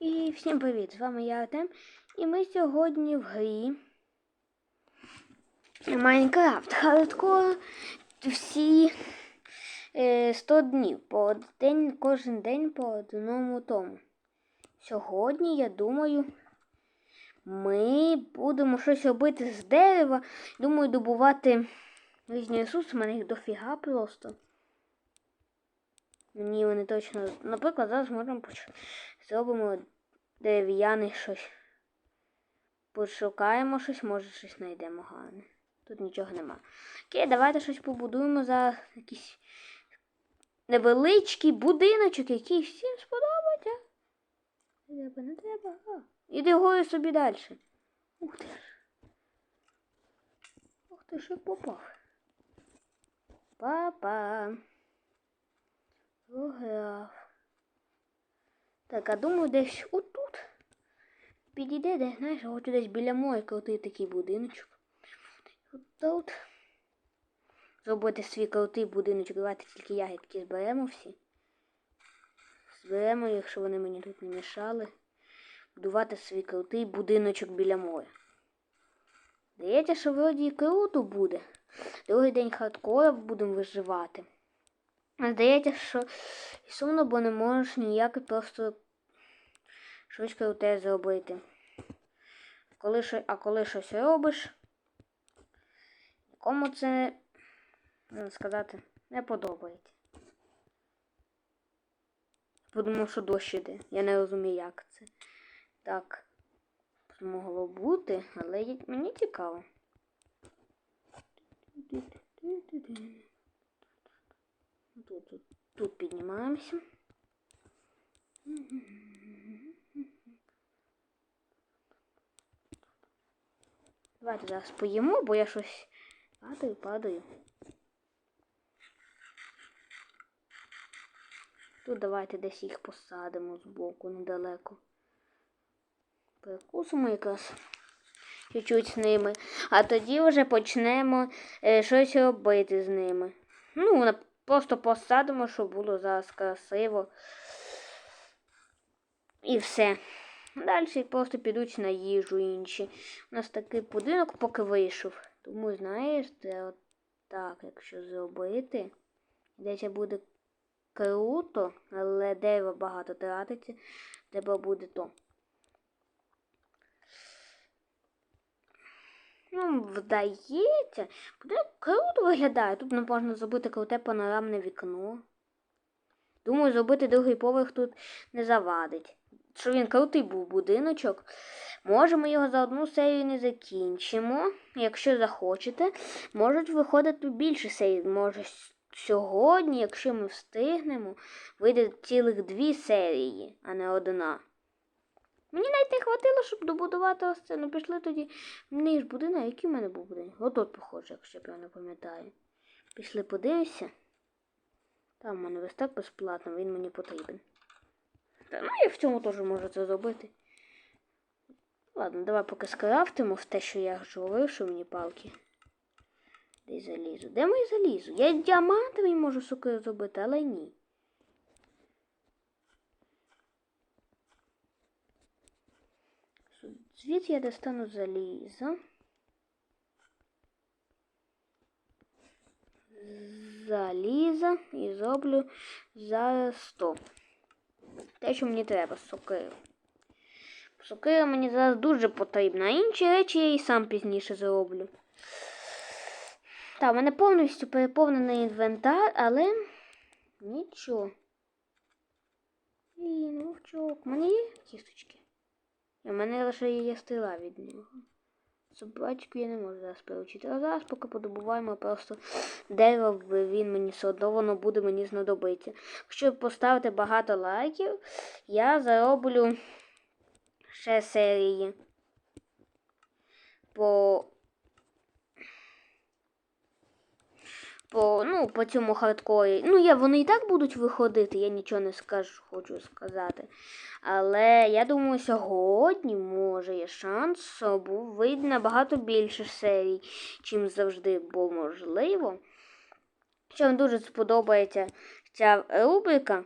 І всім привіт! З вами я Артем. І ми сьогодні в грі Майнкрафт Хардкор всі е, 100 днів. По один, кожен день по одному тому. Сьогодні, я думаю, ми будемо щось робити з дерева. Думаю, добувати різні ресурси, У мене їх дофіга просто. Мені вони точно. Наприклад, зараз можемо поч... зробимо дерев'яний щось. Пошукаємо щось, може щось знайдемо гарне. Тут нічого нема. Окей, давайте щось побудуємо за якийсь невеличкий будиночок, який всім сподобається. Не треба, не треба. А, іди гою собі далі. Ух ти ж. Ух ти ж як попав. Папа. Програв. Так, а думаю, десь отут. Підійде, де, знаєш, хочу десь біля моря крутий такий будиночок. Тут. Зробити свій крутий будиночок. Давайте тільки ягідки зберемо всі. Зберемо, якщо вони мені тут не мішали. Будувати свій крутий будиночок біля моря. Здається, що вроді і круто буде. Другий день хардкора будемо виживати. Здається, що і сумно, бо не можеш ніяк просто щось круте зробити. Коли, а коли щось робиш, нікому це, сказати, не подобається. Подумав, що дощ іде. Я не розумію, як це. Так, могло бути, але мені цікаво. Тут, тут, тут піднімаємося. Давайте зараз поїмо, бо я щось падаю, падаю. Тут давайте десь їх посадимо збоку недалеко. Перекусимо якраз чуть-чуть з ними, а тоді вже почнемо е, щось робити з ними. Ну, просто посадимо, щоб було зараз красиво. І все. Далі просто підуть на їжу інші. У нас такий будинок поки вийшов. Тому, знаєш, це от так, якщо зробити. Десь буде круто, але дерева багато тратиться, треба буде то. Ну, вдається. Будинок круто виглядає. Тут не можна зробити круте панорамне вікно. Думаю, зробити другий поверх тут не завадить. Що він крутий був будиночок. Може, ми його за одну серію не закінчимо. Якщо захочете, можуть виходити більше серій. Може, сьогодні, якщо ми встигнемо, вийде цілих дві серії, а не одна. Мені навіть не хватило, щоб добудувати ось це. Ну пішли тоді. Мені ж будинок, який в мене був будинок? Отут, похоже, якщо я правильно пам'ятаю. Пішли подивимося. Там в мене верстак безплатно, він мені потрібен. Та ну я в цьому теж можу це зробити. Ладно, давай поки скрафтимо в те, що я говорив, що мені палки. Де залізу? Де моє залізу? Я діамантовий можу сокиру зробити, але ні. Звідси я достану залізо. Залізо і зроблю за 100. Те, що мені треба, сокиру. Сокира мені зараз дуже потрібна, інші речі я і сам пізніше зроблю. Так, у мене повністю переповнений інвентар, але нічого. І вовчок. У мене є кісточки. У мене лише є стріла від нього. Собачку я не можу зараз перевчити. А зараз поки подобуваємо просто дерево, він мені все одно воно буде мені знадобиться. Якщо поставити багато лайків, я зароблю ще серії по, по, ну, по цьому хардкорі. Ну, я, вони і так будуть виходити, я нічого не скажу, хочу сказати. Але я думаю, сьогодні може є шанс, був вийде набагато більше серій, чим завжди, бо можливо. Що вам дуже сподобається ця рубрика,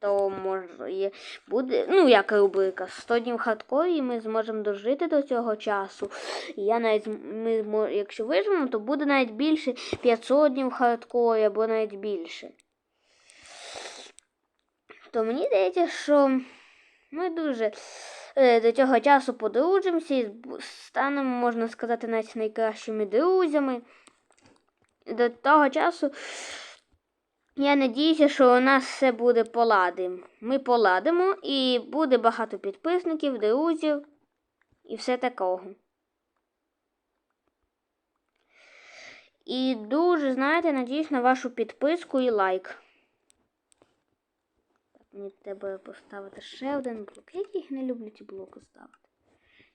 то може буде, ну як рубрика, 100 днів хардкорі, і ми зможемо дожити до цього часу. Я навіть ми, якщо виживемо, то буде навіть більше 500 днів хардкорі або навіть більше. То мені здається, що ми дуже е, до цього часу подружимося і станемо, можна сказати, навіть найкращими друзями. До того часу я надіюся, що у нас все буде поладим. Ми поладимо і буде багато підписників, друзів і все такого. І дуже, знаєте, надіюсь на вашу підписку і лайк. Мені треба поставити ще один блок. Я їх не люблю ці блоки ставити.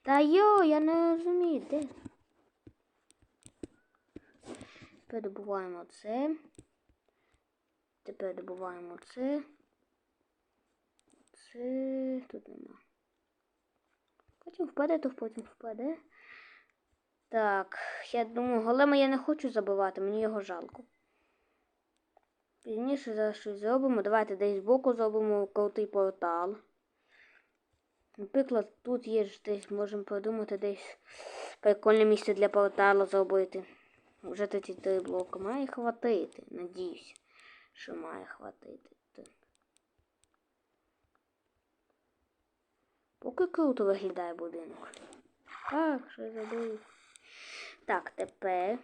Та йо, я не розумію, де. Тепер добуваємо це. Тепер добуваємо це. Це тут нема. Потім впаде, то потім впаде. Так, я думаю, голема я не хочу забивати, мені його жалко. Пізніше зараз щось зробимо. Давайте десь збоку зробимо крутий портал. Наприклад, тут є ж десь, можемо придумати десь прикольне місце для порталу зробити. Вже 33 блоки. Має хватити, надіюся, що має хватити. Так. Поки круто виглядає будинок. Так, що забув. Так, тепер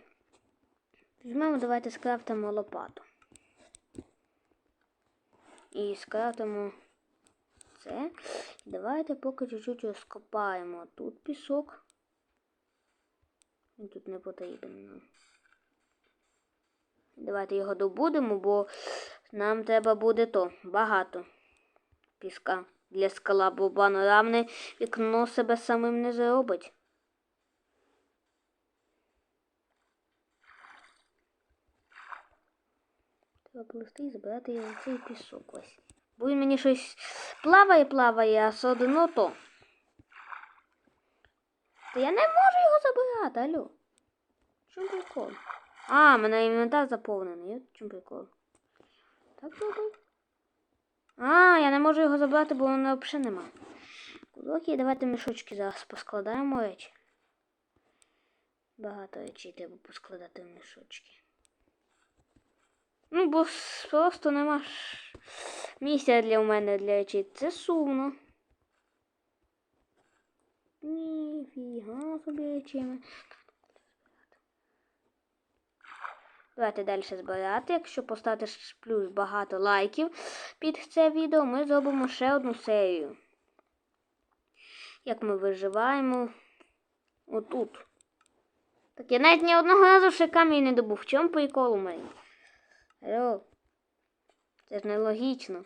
візьмемо, давайте скрафтимо лопату. І скрафтимо це. Давайте поки чуть-чуть розкопаємо тут пісок. Він тут не потрібен нам. Давайте його добудемо, бо нам треба буде то багато піска для скала, бо панорамне вікно себе самим не зробить. Треба плисти і збирати його цей пісок ось. Бо він мені щось плаває, плаває, а все одно то. Та я не можу його забирати, алло. Чому прикол? А, в мене інвентар заповнений. Чому прикол? Так добре. А, я не можу його забрати, бо воно взагалі нема. Окей, давайте мішочки зараз поскладаємо речі. Багато речей треба поскладати в мішочки. Ну, бо просто нема місця для мене для речей. Це сумно. Ніфіга собі речами. Давайте далі збирати. Якщо поставити плюс багато лайків під це відео, ми зробимо ще одну серію. Як ми виживаємо отут. Так я навіть ні одного разу ще камінь не добув. В чому прикол у мене? Алло. Це ж нелогічно.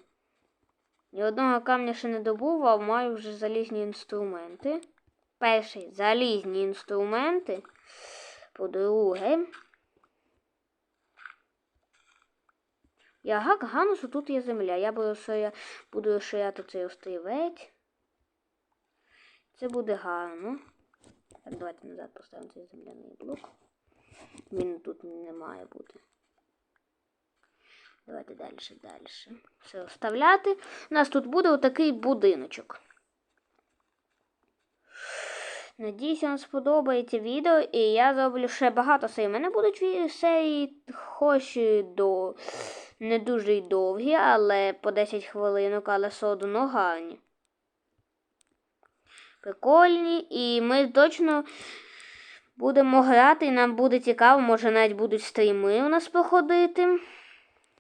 Ні одного камня ще не добув, а маю вже залізні інструменти. Перший залізні інструменти. По-друге. Я гак гану, що тут є земля. Я буду, що я буду розширяти цей острівець. Це буде гарно. Так, давайте назад поставимо цей земляний блок. Він тут не має бути. Давайте далі, далі. Все вставляти. У нас тут буде отакий будиночок. Надіюсь, вам сподобається відео, і я зроблю ще багато серій. У мене будуть серії, хоч до не дуже й довгі, але по 10 хвилинок, але все одно гарні. Прикольні, і ми точно будемо грати, і нам буде цікаво, може навіть будуть стріми у нас проходити,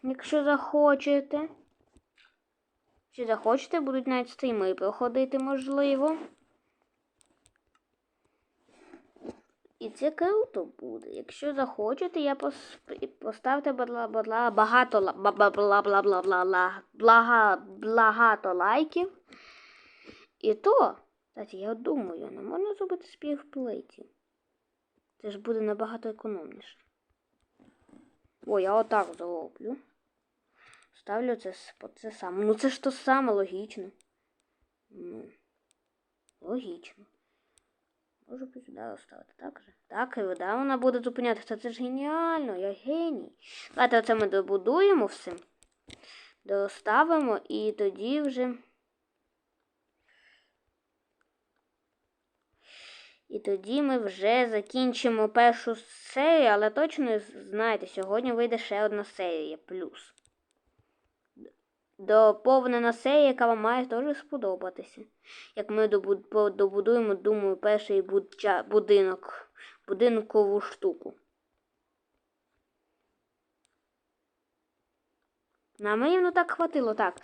якщо захочете. Якщо захочете, будуть навіть стріми проходити, можливо. І це круто буде. Якщо захочете, я поставте багато бла багато лайків. І то, кстати, я думаю, не можна зробити спів в плейті. Це ж буде набагато економніше. О, я отак зроблю. Ставлю це це саме. Ну це ж то саме логічно. Ну, Логічно. Можу сюди оставити, так же? Так, і вода вона буде зупинятися. Це ж геніально, я геній. Давайте оце ми добудуємо все. доставимо і тоді вже. І тоді ми вже закінчимо першу серію, але точно знаєте, сьогодні вийде ще одна серія плюс. Доповнена серія, яка вам має теж сподобатися. Як ми добудуємо, думаю, перший будинок, будинкову штуку. На мені ну так хватило. Так.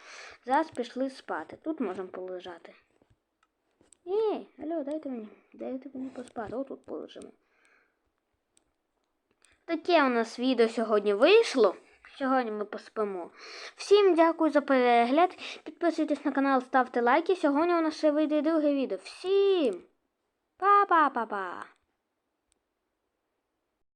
Зараз пішли спати. Тут можемо полежати. Ей, алло, дайте мені. Дайте мені поспати. Отут полежимо. Таке у нас відео сьогодні вийшло. Сьогодні ми поспимо. Всім дякую за перегляд. Підписуйтесь на канал, ставте лайки. Сьогодні у нас ще вийде друге відео. Всім па-па-па-па!